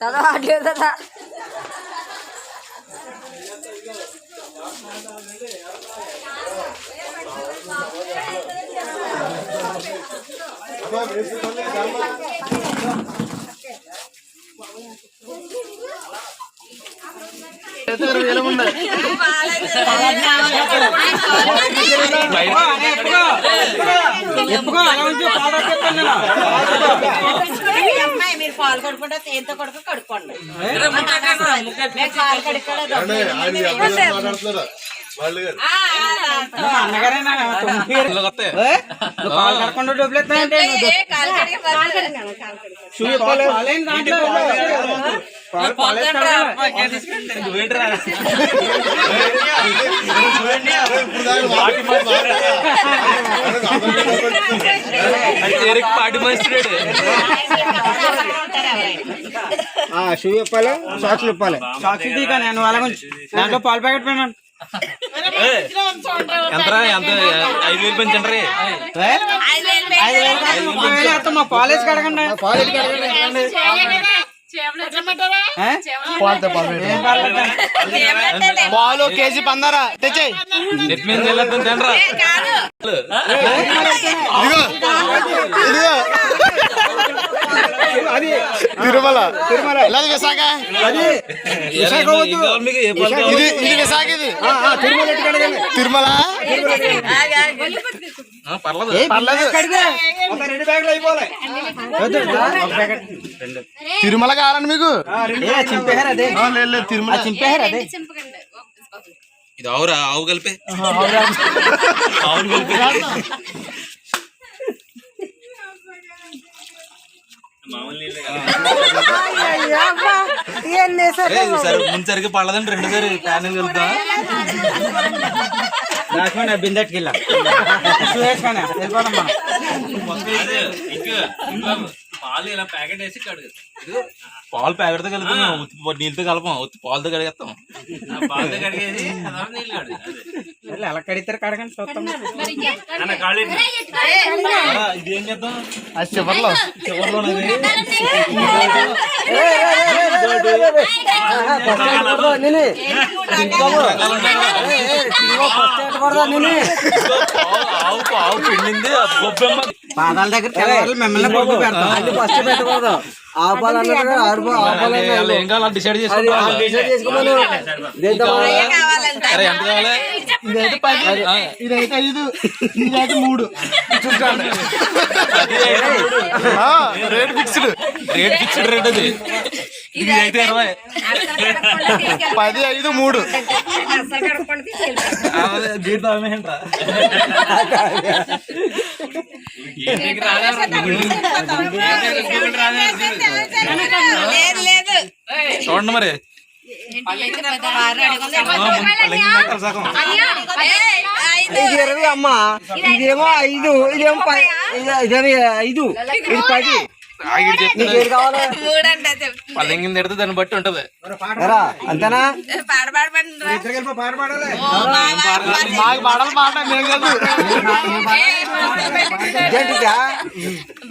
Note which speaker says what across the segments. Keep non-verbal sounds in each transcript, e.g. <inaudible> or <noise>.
Speaker 1: दादा आगे दादा
Speaker 2: ఎప్పుకో అలా ఉంచి
Speaker 3: మీరు పాలు కడుక్కుంటే తేనెతో కొడుకు కడుక్కోండి.
Speaker 2: అన్నగారేనా డబ్బులు.
Speaker 4: పాటి
Speaker 2: షూ ఇప్పాలి సాక్స్లు ఇప్పాలి సాక్స్ తీక నేను అలాగ. దాంట్లో పాలు ప్యాకెట్ పోయినాను
Speaker 4: ఎంతరా ఎంత ఐదు వేలు పెంచండి
Speaker 2: మా కాలేజ్ కడగండి కాలేజ్ కడగండి ఏ? ఏం పాలు
Speaker 5: కేజీ పందరా తెచ్చాయి
Speaker 4: నెట్ మీద వెళ్ళొద్దాం తినరా
Speaker 5: ఇదిగో
Speaker 2: అది
Speaker 5: తిరుమల
Speaker 2: తిరుమల.
Speaker 5: లేదా విశాఖ?
Speaker 2: విశాఖ?
Speaker 5: ఇది ఇది విశాఖ ఇది. కావాలండి మీకు? తిరుమల.
Speaker 2: అదే.
Speaker 4: ఇది ఆవురా ఆవు కలిపే. ఆవును కలిపే. ఏ, సరే ముందు సరిగ్గా పడలేదండి రెండు సారి ప్యానెల్ కలుపుతాం
Speaker 2: రాసుకోండి బిందెట్కి వెళ్ళా. వేసుకొని వెళ్ళిపోదాం మనం
Speaker 4: పాలు ఇలా ప్యాకెట్ వేసి కడుగు పాలు ప్యాకెట్తో కలుపుతాం నీళ్ళతో కలపం పాలతో కడిగేస్తాం. పాలతో కడిగేసి నీళ్ళు
Speaker 2: వెళ్ళి ఎలా కడిగితే కడగండి చూస్తాం
Speaker 4: ఇదేం చేద్దాం?
Speaker 5: అది. చివర్లో
Speaker 4: చివరిలో ఆవు ఆవు పిండింది ఆ గొబ్బెమ్మ
Speaker 2: పాదాల దగ్గర మిమ్మల్ని బొగ్గు పెడతాం.
Speaker 6: ఫస్ట్ పెట్టకూడదు. ఆపాలన్నారు ఆరు ఆపాలన్నారు
Speaker 4: వాళ్ళు ఏం కావాలి? డిసైడ్ చేసుకుంటాం
Speaker 6: డిసైడ్ చేసుకోమను. దీంతో
Speaker 4: అరే ఎంత కావాలి?
Speaker 5: ఇదైతే పది ఇదైతే ఐదు. ఇదైతే మూడు. Rate fixed
Speaker 4: rate fixed rate అది. ఇది అయితే ఇరవై
Speaker 5: పది ఐదు మూడు.
Speaker 4: చూడండి మరి.
Speaker 6: ఇది ఇరవై అమ్మ? ఇదేమో ఐదు. ఇదేమో ఇదేమో ఐదు. ఇది పది.
Speaker 4: పల్లెంగిని తిడితే దాన్ని బట్టి ఉంటది.
Speaker 6: అంతేనా?
Speaker 2: పాట
Speaker 5: మాకు పాడాలి మాట మేము కాదు.
Speaker 6: ఇదేంటిదా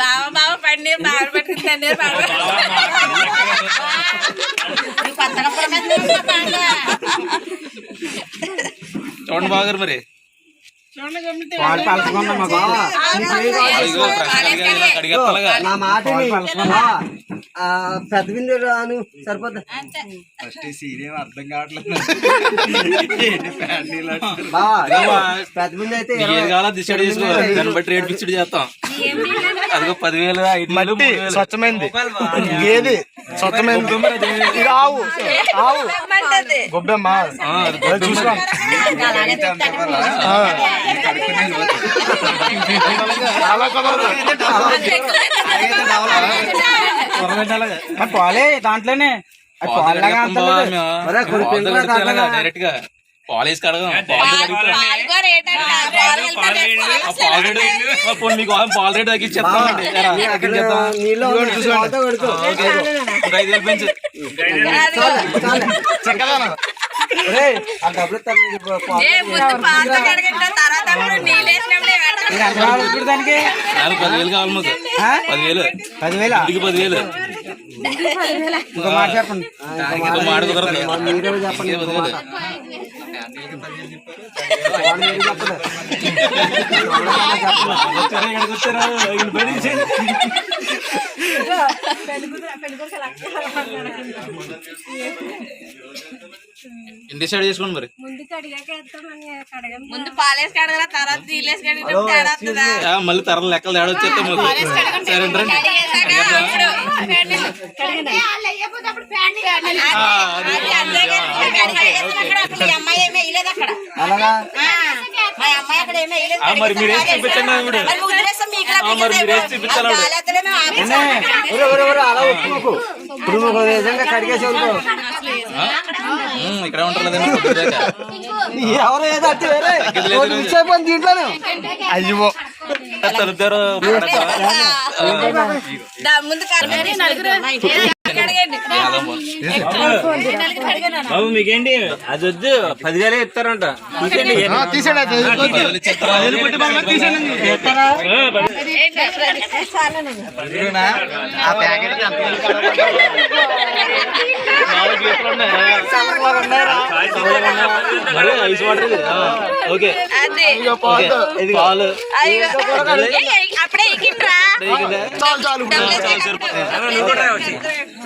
Speaker 3: బావ బావ పండి బావ పట్టుకుంటాను కొత్తగా
Speaker 4: చూడండి బాగారు మరి.
Speaker 2: పాలు బావ.
Speaker 6: నా రాను సరిపోద్ది? <laughs>
Speaker 4: రేట్ చేస్తాం. అదిగో పదివేలు
Speaker 5: మట్టి. స్వచ్ఛమైంది. గేది స్వచ్ఛమైంది. ఇది ఆవు. ఆవు గొబ్బెమ్మ
Speaker 4: ఆ, అది
Speaker 5: అది చూసుకోండి ఆ. అలా కుదరదు
Speaker 2: మరి పాలే దాంట్లోనే.
Speaker 4: డైరెక్ట్గా పాలేసి కడగం. పాలు రేటు మీకు పాలు
Speaker 6: పో- పో-
Speaker 3: ముందు పాత తర్వాత
Speaker 2: మీరు ఎంత కావాలి ఇప్పుడు దానికి?
Speaker 4: పదివేలు కావాలి మాకు? పదివేలు.
Speaker 2: పదివేల?
Speaker 4: ఇంటికి పదివేలు.
Speaker 2: ఇంకో మాట చెప్పండి.
Speaker 4: ఇంకో మాట కుదరదు
Speaker 6: మీరే చెప్పండి.
Speaker 4: ఇంటికి పదివేలు ఇంటి సైడ్ చేసుకోండి మరి
Speaker 3: ముందు పాలేసి కడగల తర్వాత నీళ్ళేసి కడిగిన తేడా వస్తుందా?
Speaker 4: ఆ, మళ్ళీ తరల లెక్కలు తేడా వచ్చేస్తే మాకు సరే రండి
Speaker 3: కడిగేశాక అప్పుడు
Speaker 4: ఆ, అది
Speaker 3: అది అంతే కదా, కడిగేసిన అక్కడ అసలు ఈ అమ్మాయి ఏమీ వేయలేదు అక్కడ
Speaker 6: అలాగా
Speaker 3: ఆ, మా అమ్మాయి అక్కడ ఏమీ వేయలేదు,
Speaker 4: ఆ, మరి మీరు వేసి చూపించండి
Speaker 3: మరి
Speaker 4: ఇక్కడే పొద్దుదాకా.
Speaker 6: ఎవరు ఏదో అట్టి వేరే. ఒకటి మిస్ అయిపోయింది దీంట్లోనే.
Speaker 5: అయ్యో.
Speaker 4: తలుపుతారు
Speaker 2: బాబు మీకేంటి? అది వద్దు పదివేలే ఇస్తారంట.
Speaker 5: అది.
Speaker 4: పదివేలు.
Speaker 5: ఆ,
Speaker 4: ఓకే.
Speaker 3: అప్పుడే.
Speaker 5: చాలు చాలు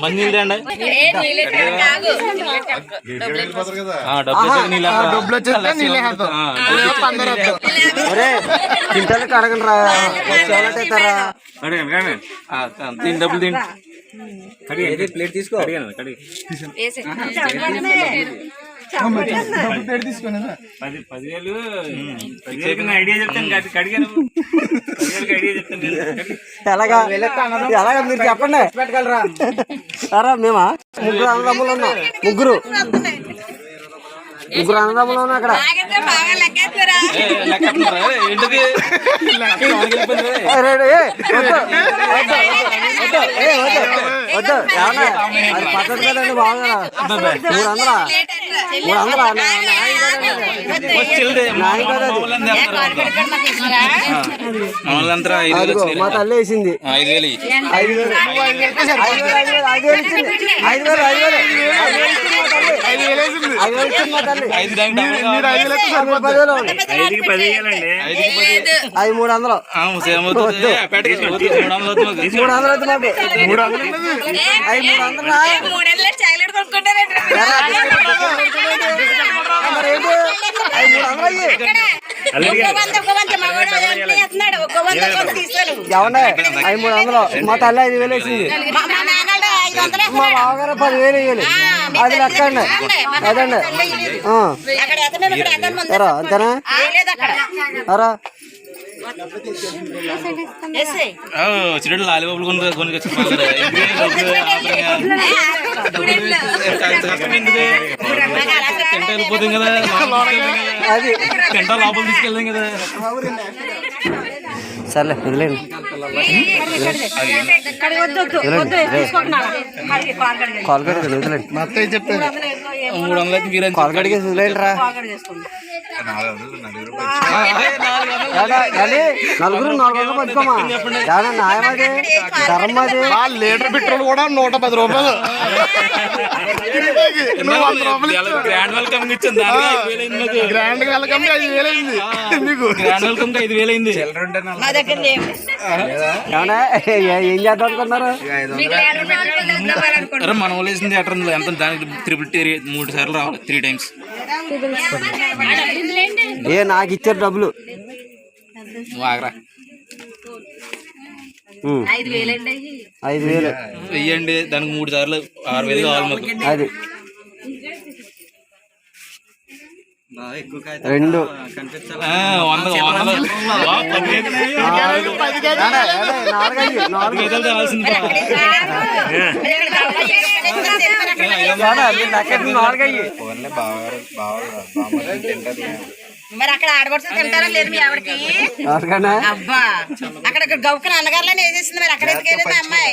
Speaker 4: మంది నీళ్ళు తేండి.
Speaker 3: ఏ నీళ్ళు కాగు
Speaker 4: ఆ, డబ్బులు
Speaker 5: వచ్చేస్తే నీళ్ళే
Speaker 6: చింతలు కడగండి రా.
Speaker 4: ఆ, తిని డబ్బులు తిండి
Speaker 2: ప్లేట్ తీసుకో.
Speaker 3: వేసి
Speaker 5: ప్లేట్ తీసుకునేదా?
Speaker 2: పది పదివేలు పదివేలకి నా ఐడియా చెప్తాను కాదు కడిగాను. పదివేలకి ఐడియా చెప్తాను నేను. కడిగి.
Speaker 6: ఎలాగా? ఎలాగా మీరు చెప్పండి. పెట్టగలరా? సరే మేమా? ముగ్గురు అన్నదమ్ములు ఉన్నాం. ముగ్గురు. ముగ్గురు అన్నదమ్ములు ఉన్నాం అక్కడ. వద్దు, ఏమన్నా? అది పద్ధతి కదండి బాగా. మూడు వందలా మా తల్లి వేసింది.
Speaker 4: ఐదు వేలు.
Speaker 6: ఐదు వేలు. ఐదు వేలు ఇచ్చింది. ఐదు వేలు ఐదు వేలు ఐదు వేలు. ఇచ్చింది మా తల్లి.
Speaker 5: ఐదు
Speaker 6: మూడు వందలు.
Speaker 4: మూడు వందలు
Speaker 6: మూడు వందలు
Speaker 5: ఉన్నది.
Speaker 6: ఐదు మూడు వందలు మా తల్లి ఐదు వేలు వేసింది
Speaker 3: మా
Speaker 6: బావగారు పదివేలు వేయాలి అది లెక్క అండి అదండి అంతేనా అరా
Speaker 4: వచ్చినట్టు లాలీబాబులు కొని కొని తెచ్చుకోవాలి కదా. ఇంటికి డబ్బులు ఆపరేషన్. కష్టం ఎందుకు? తింటా వెళ్ళిపోతాం కదా తింటా లోపల తీసుకెళ్తాం కదా
Speaker 6: సర్లే వదిలేండి కాల్ కడిగి వదిలేండి
Speaker 4: మూడు వందలు అయితే మీరు
Speaker 6: కాల్ కడిగి వదిలేండి రా నలుగురు నాలుగు న్యాయమది ధర్మది
Speaker 5: లీటర్ పెట్రోల్ కూడా నూట పది రూపాయలు.
Speaker 4: గ్రాండ్ వెల్కమ్ ఇచ్చింది ఐదు
Speaker 5: గ్రాండ్ వెల్కమ్ ఐదు మీకు
Speaker 4: గ్రాండ్ వెల్కమ్ ఐదు
Speaker 6: వేలైంది ఏం చేద్దాం అనుకున్నారు
Speaker 4: మనం వేసింది ఎట్లా ఎంత దానికి త్రిపుల్ టీ మూడు సార్లు రావాలి. త్రీ టైమ్స్
Speaker 6: ఏ నాకు ఇచ్చారు డబ్బులు.
Speaker 3: ఐదు
Speaker 6: వేలు.
Speaker 4: వెయ్యండి దానికి మూడు సార్లు ఆరు వేలు కావాలి మాకు.
Speaker 6: అది. రెండు. మరి
Speaker 3: అక్కడ ఆడబడుతుంది తింటారా లేదు మీ ఆవిడకి? అబ్బా అక్కడ గౌకన అన్నగారులో మరి? అక్కడ ఎందుకు అమ్మాయి?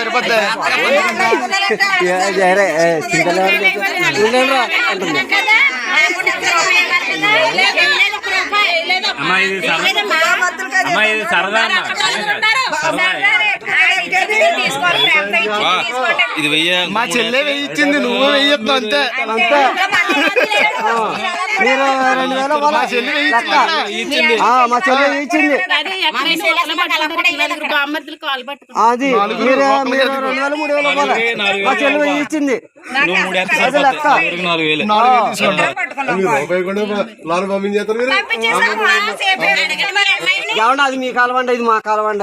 Speaker 5: సరిపోద్ది
Speaker 4: సరదా. సరదా. ఇది
Speaker 5: మా చెల్లె వేయించింది నువ్వు వేయొద్దు అంతే.
Speaker 6: రెండు
Speaker 5: మా
Speaker 6: అది మీరు మీరు మా అది మీ కాలవండ ఇది మా కాలవండ